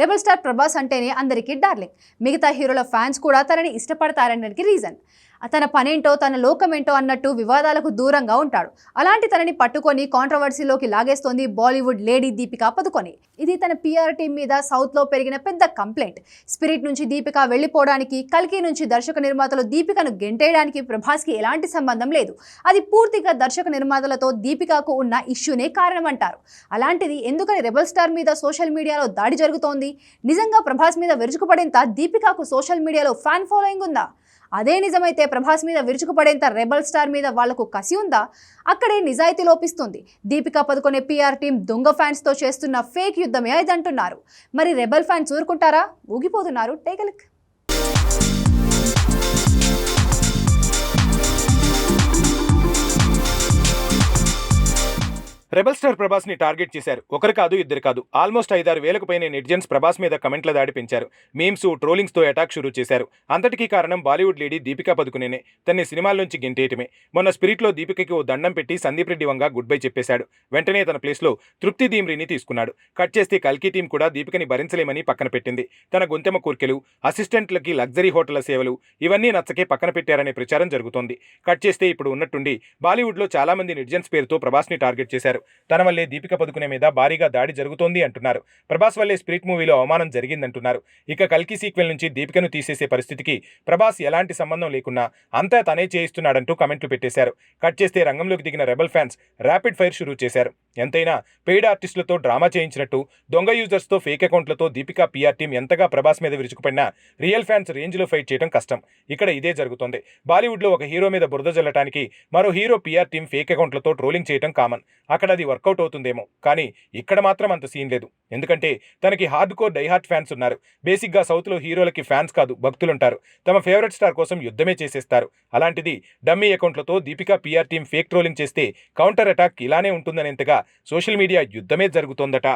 Rebel star Prabhas అంటేనే అందరికీ darling. మిగతా హీరోల ఫ్యాన్స్ కూడా తనని ఇష్టపడతారనడానికి రీజన్. తన పనేంటో తన లోకమేంటో అన్నట్టు వివాదాలకు దూరంగా ఉంటాడు. అలాంటి తనని పట్టుకొని కాంట్రవర్సీలోకి లాగేస్తోంది బాలీవుడ్ లేడీ దీపిక పదుకొని. ఇది తన పిఆర్ టీం మీద సౌత్లో పెరిగిన పెద్ద కంప్లైంట్. స్పిరిట్ నుంచి దీపిక వెళ్ళిపోవడానికి కల్కి నుంచి దర్శక నిర్మాతలు దీపికను గెంటేయడానికి ప్రభాస్కి ఎలాంటి సంబంధం లేదు. అది పూర్తిగా దర్శక నిర్మాతలతో దీపికకు ఉన్న ఇష్యూనే కారణమంటారు. అలాంటిది ఎందుకని రెబల్ స్టార్ మీద సోషల్ మీడియాలో దాడి జరుగుతోంది? నిజంగా ప్రభాస్ మీద విరుచుకుపడేంత దీపికకు సోషల్ మీడియాలో ఫ్యాన్ ఫాలోయింగ్ ఉందా? అదే నిజమైతే ప్రభాస్ మీద విరుచుకుపడేంత రెబల్ స్టార్ మీద వాళ్ళకు కసి ఉందా? అక్కడే నిజాయితీ లోపిస్తుంది. దీపికా పదుకొనే పీఆర్ టీం దొంగ ఫ్యాన్స్తో చేస్తున్న ఫేక్ యుద్ధమే ఇది అంటున్నారు మరి రెబల్ ఫ్యాన్స్ ఊరుకుంటారా? ఊగిపోతున్నారు. టేకలిక్ రెబల్ స్టార్ ప్రభాస్ని టార్గెట్ చేశారు. ఒకరు కాదు ఇద్దరు కాదు. ఆల్మోస్ట్ ఐదారు వేలకు పైన నెటిజన్స్ ప్రభాస్ మీద కమెంట్ల దాడి పెంచారు. మీమ్స్ ట్రోలింగ్స్తో అటాక్ షురూ చేశారు. అంతటికీ కారణం బాలీవుడ్ లేడీ దీపికా పదుకునేనే. తన్ని సినిమాల నుంచి గెంటేయటమే. మొన్న స్పిరిట్లో దీపికకి ఓ దండం పెట్టి సందీప్ రెడ్డి వంగ గుడ్ బై చెప్పేశాడు. వెంటనే తన ప్లేస్లో తృప్తి దీమ్రిని తీసుకున్నాడు. కట్ చేస్తే కల్కి టీం కూడా దీపికని భరించలేమని పక్కన పెట్టింది. తన గొంతెమ కోర్కెలు అసిస్టెంట్లకి లగ్జరీ హోటళ్ళ సేవలు ఇవన్నీ నచ్చకే పక్కన పెట్టారనే ప్రచారం జరుగుతోంది. కట్ చేస్తే ఇప్పుడు ఉన్నట్టుండి బాలీవుడ్లో చాలా మంది నెటిజన్స్ పేరుతో ప్రభాస్ని టార్గెట్ చేశారు. తన వల్లే దీపిక పదుకునే మీద భారీగా దాడి జరుగుతోంది అంటున్నారు. ప్రభాస్ వల్లే స్పిరిట్ మూవీలో అవమానం జరిగిందంటున్నారు. ఇక కల్కి సీక్వెల్ నుంచి దీపికను తీసేసే పరిస్థితికి ప్రభాస్ ఎలాంటి సంబంధం లేకున్నా అంతా తనే చేయిస్తున్నాడంటూ కమెంట్లు పెట్టేశారు. కట్ చేస్తే రంగంలోకి దిగిన రెబల్ ఫ్యాన్స్ ర్యాపిడ్ ఫైర్ షురూ చేశారు. ఎంతైనా పెయిడ్ ఆర్టిస్టులతో డ్రామా చేయించినట్టు దొంగ యూజర్స్తో ఫేక్ అకౌంట్లతో దీపికా పిఆర్ టీం ఎంతగా ప్రభాస్ మీద విరుచుకుపడినా రియల్ ఫ్యాన్స్ రేంజ్లో ఫైట్ చేయడం కష్టం. ఇక్కడ ఇదే జరుగుతోంది. బాలీవుడ్లో ఒక హీరో మీద బురద జల్లటానికి మరో హీరో పిఆర్ టీం ఫేక్ అకౌంట్లతో ట్రోలింగ్ చేయడం కామన్. అక్కడ అక్కడ అది వర్కౌట్ అవుతుందేమో. కానీ ఇక్కడ మాత్రం అంత సీన్ లేదు. ఎందుకంటే తనకి హార్డ్ కోర్ డైహార్ట్ ఫ్యాన్స్ ఉన్నారు. బేసిక్గా సౌత్లో హీరోలకి ఫ్యాన్స్ కాదు భక్తులుంటారు. తమ ఫేవరెట్ స్టార్ కోసం యుద్ధమే చేసేస్తారు. అలాంటిది dummy అకౌంట్లతో Deepika PR team fake trolling చేస్తే కౌంటర్ అటాక్ ఇలానే ఉంటుందనేంతగా సోషల్ మీడియా యుద్ధమే జరుగుతోందట.